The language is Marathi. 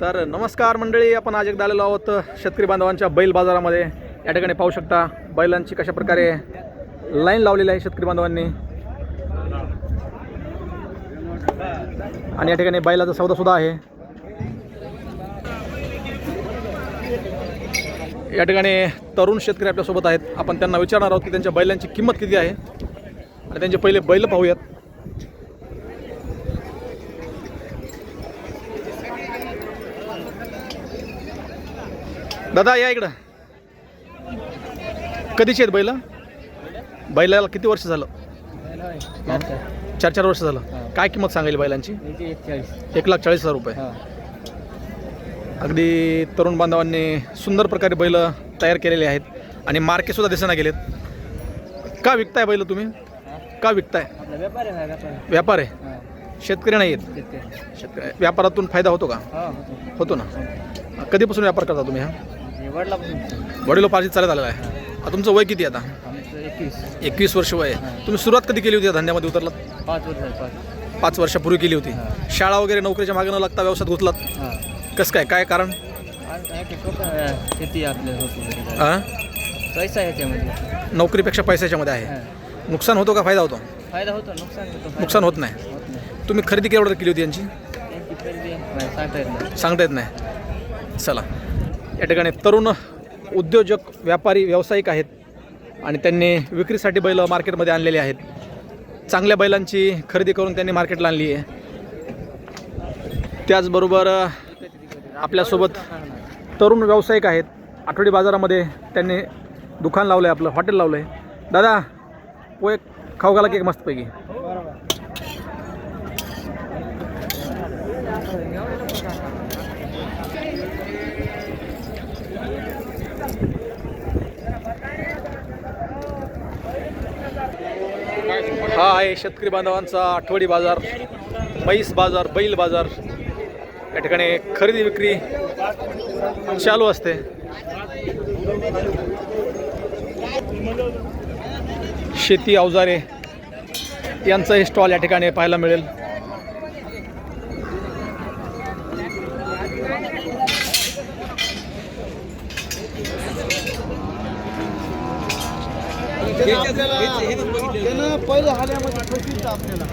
तर नमस्कार मंडळी आपण आज एकदा आलेलो आहोत शेतकरी बांधवांच्या बैल बाजारामध्ये. या ठिकाणी पाहू शकता बैलांची कशा प्रकारे लाईन लावलेली आहे शेतकरी बांधवांनी. आणि या ठिकाणी बैलाचा सौदा सुद्धा आहे. या ठिकाणी तरुण शेतकरी आपल्यासोबत आहेत. आपण त्यांना विचारणार आहोत की त्यांच्या बैलांची किंमत किती आहे? आणि त्यांचे पहिले बैल पाहूयात. दादा या इकडं. कधीची आहेत बैल? बैलाला किती वर्ष झालं? चार चार वर्ष झालं. काय किंमत सांगायली बैलांची? एक लाख चाळीस हजार रुपये. अगदी तरुण बांधवांनी सुंदर प्रकारे बैल तयार केलेले आहेत आणि मार्के सुद्धा दिसना गेलेत. का विकताय बैल तुम्ही? का विकताय? व्यापार आहे शेतकरी नाही आहेत शेतकरी व्यापारातून फायदा होतो का? होतो ना. कधीपासून व्यापार करता तुम्ही हा? वडिलोपार्जित चालत आलेला आहे. आता तुमचं वय किती आहे आता? एकवीस. वर्ष वय आहे. तुम्ही सुरुवात कधी केली होती या धंद्यामध्ये उतरलात? पाच वर्ष पाच. पाच वर्षापूर्वी केली होती. शाळा वगैरे नोकरीच्या मागे न लागता व्यवसायात घुसलात हां. कसं काय? काय कारण? शेती आपल्या होती हां? पैसा आहे याच्यामध्ये नोकरीपेक्षा पैशाच्यामध्ये आहे. नुकसान होतो का फायदा होतो? फायदा होतो नुकसान होतो नुकसान होत नाही. होत नाही. तुम्ही खरेदी केवढं केली होती यांची? त्यांची खरेदी नाही, सांगता येत नाही. सांगता येत नाही. चला. या ठिकाणी तरुण उद्योजक व्यापारी व्यावसायिक आहेत आणि त्यांनी विक्रीसाठी बैल मार्केटमध्ये आणलेले आहेत. चांगल्या बैलांची खरेदी करून त्यांनी मार्केटला आणली आहे. त्याचबरोबर आपल्यासोबत तरुण व्यावसायिक आहेत. आठवडी बाजारामध्ये त्यांनी दुकान लावलं आहे आपलं हॉटेल लावलं आहे दादा पोहे खाऊ घाला की एक मस्तपैकी? हा आहे शेतकरी बांधवांचा आठवडी बाजार म्हैस बाजार बैल बाजार. या ठिकाणी खरेदी विक्री चालू असते. शेती अवजारे यांचाही स्टॉल या ठिकाणी पाहायला मिळेल. पहिलं हाल्यामध्ये आपल्याला.